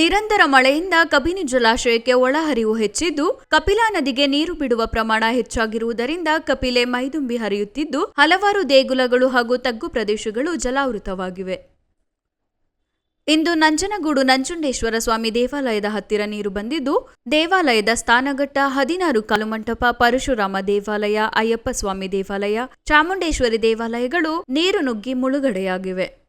ನಿರಂತರ ಮಳೆಯಿಂದ ಕಬಿನಿ ಜಲಾಶಯಕ್ಕೆ ಒಳಹರಿವು ಹೆಚ್ಚಿದ್ದು, ಕಪಿಲಾ ನದಿಗೆ ನೀರು ಬಿಡುವ ಪ್ರಮಾಣ ಹೆಚ್ಚಾಗಿರುವುದರಿಂದ ಕಪಿಲೆ ಮೈದುಂಬಿ ಹರಿಯುತ್ತಿದ್ದು, ಹಲವಾರು ದೇಗುಲಗಳು ಹಾಗೂ ತಗ್ಗು ಪ್ರದೇಶಗಳು ಜಲಾವೃತವಾಗಿವೆ. ಇಂದು ನಂಜನಗೂಡು ನಂಜುಂಡೇಶ್ವರ ಸ್ವಾಮಿ ದೇವಾಲಯದ ಹತ್ತಿರ ನೀರು ಬಂದಿದ್ದು, ದೇವಾಲಯದ ಸ್ಥಾನಘಟ್ಟ ಹದಿನಾರು ಕಾಲುಮಂಟಪ ಪರಶುರಾಮ ದೇವಾಲಯ, ಅಯ್ಯಪ್ಪ ಸ್ವಾಮಿ ದೇವಾಲಯ, ಚಾಮುಂಡೇಶ್ವರಿ ದೇವಾಲಯಗಳು ನೀರು ನುಗ್ಗಿ ಮುಳುಗಡೆಯಾಗಿವೆ.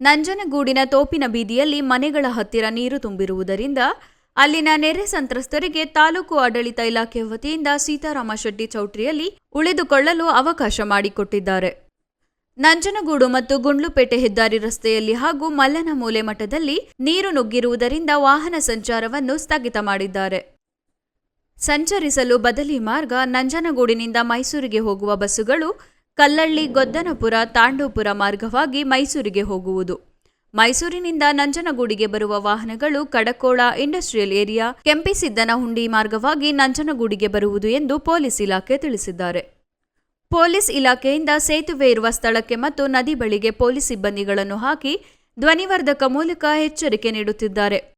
ನಂಜನಗೂಡಿನ ತೋಪಿನ ಬೀದಿಯಲ್ಲಿ ಮನೆಗಳ ಹತ್ತಿರ ನೀರು ತುಂಬಿರುವುದರಿಂದ ಅಲ್ಲಿನ ನೆರೆ ಸಂತ್ರಸ್ತರಿಗೆ ತಾಲೂಕು ಆಡಳಿತ ಇಲಾಖೆ ವತಿಯಿಂದ ಸೀತಾರಾಮ ಶೆಟ್ಟಿ ಚೌಟ್ರಿಯಲ್ಲಿ ಉಳಿದುಕೊಳ್ಳಲು ಅವಕಾಶ ಮಾಡಿಕೊಟ್ಟಿದ್ದಾರೆ. ನಂಜನಗೂಡು ಮತ್ತು ಗುಂಡ್ಲುಪೇಟೆ ಹೆದ್ದಾರಿ ರಸ್ತೆಯಲ್ಲಿ ಹಾಗೂ ಮಲ್ಲನ ಮೂಲೆ ಮಠದಲ್ಲಿ ನೀರು ನುಗ್ಗಿರುವುದರಿಂದ ವಾಹನ ಸಂಚಾರವನ್ನು ಸ್ಥಗಿತ ಮಾಡಿದ್ದಾರೆ. ಸಂಚರಿಸಲು ಬದಲಿ ಮಾರ್ಗ ನಂಜನಗೂಡಿನಿಂದ ಮೈಸೂರಿಗೆ ಹೋಗುವ ಬಸ್ಸುಗಳು ಕಲ್ಲಳ್ಳಿ ಗೊದ್ದನಪುರ ತಾಂಡೂಪುರ ಮಾರ್ಗವಾಗಿ ಮೈಸೂರಿಗೆ ಹೋಗುವುದು. ಮೈಸೂರಿನಿಂದ ನಂಜನಗೂಡಿಗೆ ಬರುವ ವಾಹನಗಳು ಕಡಕೋಳ ಇಂಡಸ್ಟ್ರಿಯಲ್ ಏರಿಯಾ, ಕೆಂಪಿಸಿದ್ದನಹುಂಡಿ ಮಾರ್ಗವಾಗಿ ನಂಜನಗೂಡಿಗೆ ಬರುವುದು ಎಂದು ಪೊಲೀಸ್ ಇಲಾಖೆ ತಿಳಿಸಿದ್ದಾರೆ. ಪೊಲೀಸ್ ಇಲಾಖೆಯಿಂದ ಸೇತುವೆ ಇರುವ ಸ್ಥಳಕ್ಕೆ ಮತ್ತು ನದಿ ಬಳಿಗೆ ಪೊಲೀಸ್ ಸಿಬ್ಬಂದಿಗಳನ್ನು ಹಾಕಿ ಧ್ವನಿವರ್ಧಕ ಮೂಲಕ ಎಚ್ಚರಿಕೆ ನೀಡುತ್ತಿದ್ದಾರೆ.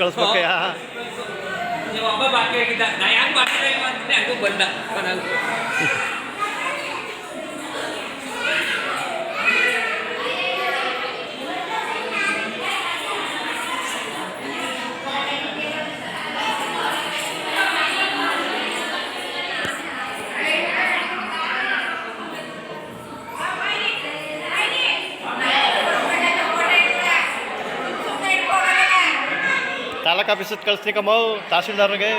ಕಳಿಸ್ಬೇಕಯ್ಯ. ನೀವು ಒಬ್ಬ ಬಾಕಿ ಆಗಿದ್ದ ನಾ ಯಾಕೆ ಬಂದ. ಕೊನೆಗೂ. ಚಾಲಕ ಕಳಿಸ್ತೀನಿ ಕಳಿಸ್ತೀಕಮ್ಮ ತಹಸೀಲ್ದಾರ್ಗೆ